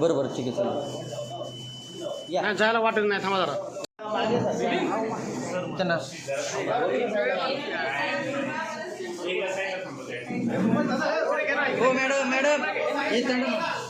बरं बरं ठीक आहे. नाही जायला वाटत नाही थांबा जरा. त्यांना हो मॅडम मॅडम. हे त्यांना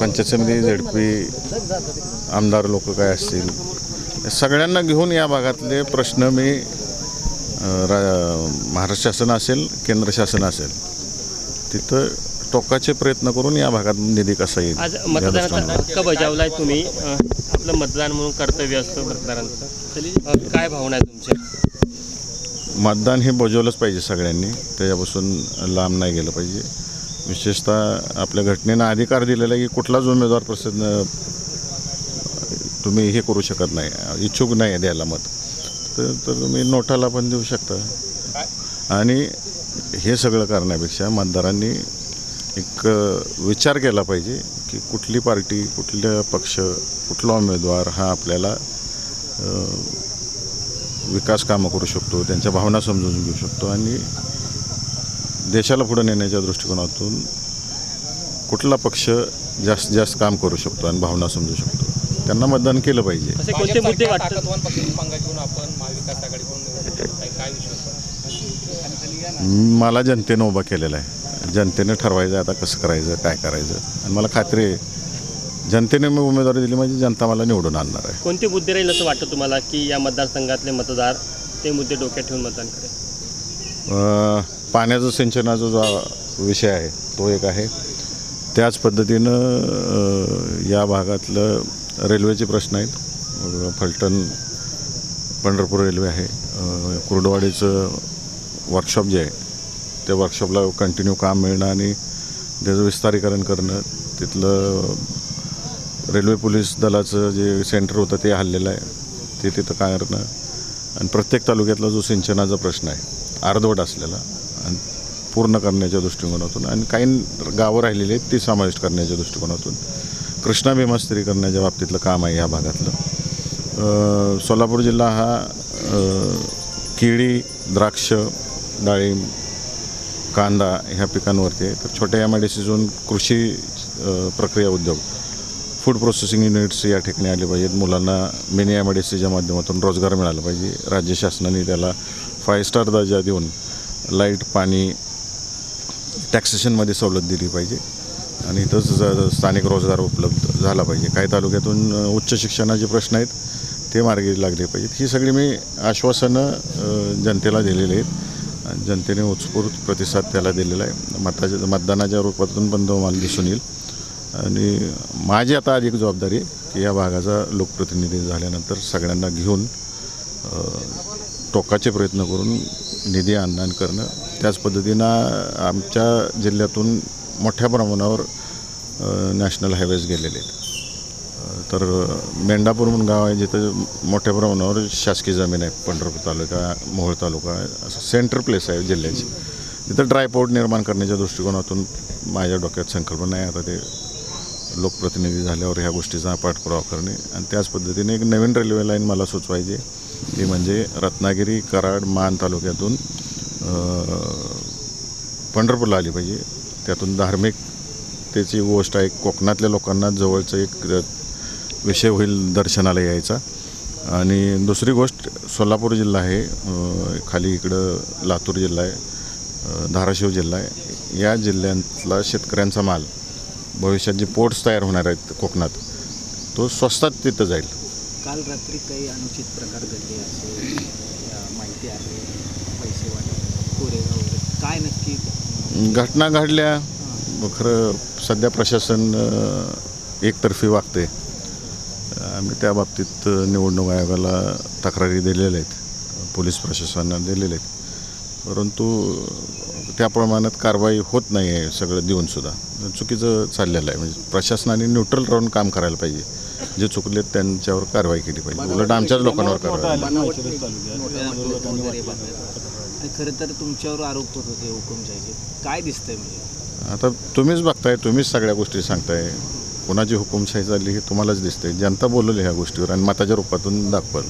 पंचायत समिती झेडपी आमदार लोक काय असतील सगळ्यांना घेऊन या भागातले प्रश्न मी रा महाराष्ट्र शासन असेल केंद्र शासन असेल तिथं टोकाचे प्रयत्न करून या भागात निधी कसा येईल आज या मतदानाचा दृष्टीने. हक्क बजावलाय तुम्ही. आपलं मतदान म्हणून कर्तव्य असतं मतदारांचं. काय भावना आहे तुमच्या? मतदान हे बजावलंच पाहिजे सगळ्यांनी. त्याच्यापासून लांब नाही गेलं पाहिजे. विशेषतः आपल्या घटनेनं अधिकार दिलेला आहे की कुठलाच उमेदवार प्रसिद्ध तुम्ही हे करू शकत नाही इच्छुक नाही आहे द्यायला मत. तर तर तुम्ही नोटाला पण देऊ शकता. आणि हे सगळं करण्यापेक्षा मतदारांनी एक विचार केला पाहिजे की कुठली पार्टी कुठला पक्ष कुठला उमेदवार हा आपल्याला विकास कामं करू शकतो त्यांच्या भावना समजून घेऊ शकतो आणि देशाला पुढे नेण्याच्या दृष्टिकोनातून कुठला पक्ष जास्त जास्त काम करू शकतो आणि भावना समजू शकतो? त्यांना मतदान केलं पाहिजे. मला जनतेनं उभा केलेला आहे. जनतेनं ठरवायचं आता कसं करायचं काय करायचं. आणि मला खात्री आहे जनतेने मी उमेदवारी दिली म्हणजे जनता मला निवडून आणणार आहे. कोणते मुद्दे राहील असं वाटतं तुम्हाला की या मतदारसंघातले मतदार ते मुद्दे डोक्यात ठेवून मतदान करेल? अ, पाण्याचा सिंचनाचा जो विषय आहे तो एक आहे. त्याच पद्धतीनं या भागातलं रेल्वेचे प्रश्न आहेत. फलटण पंढरपूर रेल्वे आहे. कुर्डवाडीचं वर्कशॉप जे आहे त्या वर्कशॉपला कंटिन्यू काम मिळणं आणि त्याचं विस्तारीकरण करणं तिथलं रेल्वे पोलीस दलाचं जे सेंटर होतं ते हल्लेलं आहे. ते तिथं करणं. आणि प्रत्येक तालुक्यातला जो सिंचनाचा प्रश्न आहे अर्धवट असलेला आणि पूर्ण करण्याच्या दृष्टिकोनातून आणि काही गावं राहिलेली आहेत ती समाविष्ट करण्याच्या दृष्टिकोनातून. कृष्णा करण्याच्या बाबतीतलं काम आहे ह्या भागातलं. सोलापूर जिल्हा हा केळी द्राक्ष डाळिंब कांदा ह्या पिकांवरती आहे. तर छोट्या एम आय डी सीजून कृषी प्रक्रिया उद्योग फूड प्रोसेसिंग युनिट्स या ठिकाणी आले पाहिजेत. मुलांना मिनी एम आय डी सीच्या माध्यमातून रोजगार मिळाला पाहिजे. राज्य शासनाने त्याला फाय स्टार दर्जा देऊन लाइट पाणी टॅक्सेशनमध्ये सवलत दिली पाहिजे. आणि इथंच स्थानिक रोजगार उपलब्ध झाला पाहिजे. काही तालुक्यातून उच्च शिक्षणाचे प्रश्न आहेत ते मार्गी लागले पाहिजेत. ही सगळी मी आश्वासनं जनतेला दिलेली आहेत. जनतेने उत्स्फूर्त प्रतिसाद त्याला दिलेला आहे. मताच्या मतदानाच्या रूपातून पण तो मला दिसून येईल. आणि माझी आता अधिक जबाबदारी आहे की या भागाचा लोकप्रतिनिधी झाल्यानंतर सगळ्यांना घेऊन टोकाचे प्रयत्न करून निधी आणदान करणं त्याच पद्धतीनं आमच्या जिल्ह्यातून मोठ्या प्रमाणावर नॅशनल हायवेज गेलेले आहेत तर मेंढापूर म्हणून गाव आहे जिथं मोठ्या प्रमाणावर शासकीय जमीन आहे पंढरपूर तालुका मोहोळ तालुका असं सेंटर प्लेस आहे जिल्ह्याची तिथं ड्रायपोर्ट निर्माण करण्याच्या दृष्टिकोनातून माझ्या डोक्यात संकल्पना आहे आता ते लोकप्रतिनिधी झाल्यावर ह्या गोष्टीचा पाठपुरावा करणे आणि त्याच पद्धतीने एक नवीन रेल्वे लाईन मला सुचवायची आहे. ती म्हणजे रत्नागिरी कराड मान तालुक्यातून पंढरपूरला आली पाहिजे. त्यातून धार्मिक त्याची गोष्ट आहे. कोकणातल्या लोकांना जवळचं एक विषय होईल दर्शनाला यायचा. आणि दुसरी गोष्ट सोलापूर जिल्हा आहे. खाली इकडं लातूर जिल्हा आहे. धाराशिव जिल्हा आहे. या जिल्ह्यातला शेतकऱ्यांचा माल भविष्यात जे पोर्ट्स तयार होणार आहेत कोकणात तो स्वस्तात तिथं जाईल. काल रात्री काही अनुचित प्रकार घडले असे माहिती आहे पैसे वाटप कोरेगाव वगैरे काय नक्की घटना? घडल्या. खरं सध्या प्रशासन एकतर्फी वागते आम्ही त्या बाबतीत निवडणूक आयोगाला तक्रारी दिलेल्या आहेत. पोलीस प्रशासनाला दिलेल्या आहेत. परंतु त्या प्रमाणात कारवाई होत नाही आहे सगळं देऊनसुद्धा चुकीचं चाललेलं आहे. म्हणजे प्रशासनाने न्यूट्रल राहून काम करायला पाहिजे. जे चुकलेत त्यांच्यावर कारवाई केली पाहिजे. उलट आमच्याच लोकांवर कारवाई खरं तर तुमच्यावर आरोप होत होते हुकुमशाहीचे. काय दिसतंय म्हणजे? आता तुम्हीच बघताय तुम्हीच सगळ्या गोष्टी सांगताय. कोणाची हुकुमशाही झाली हे तुम्हालाच दिसते जनता बोलवली ह्या गोष्टीवर आणि मताच्या रूपातून दाखवाल.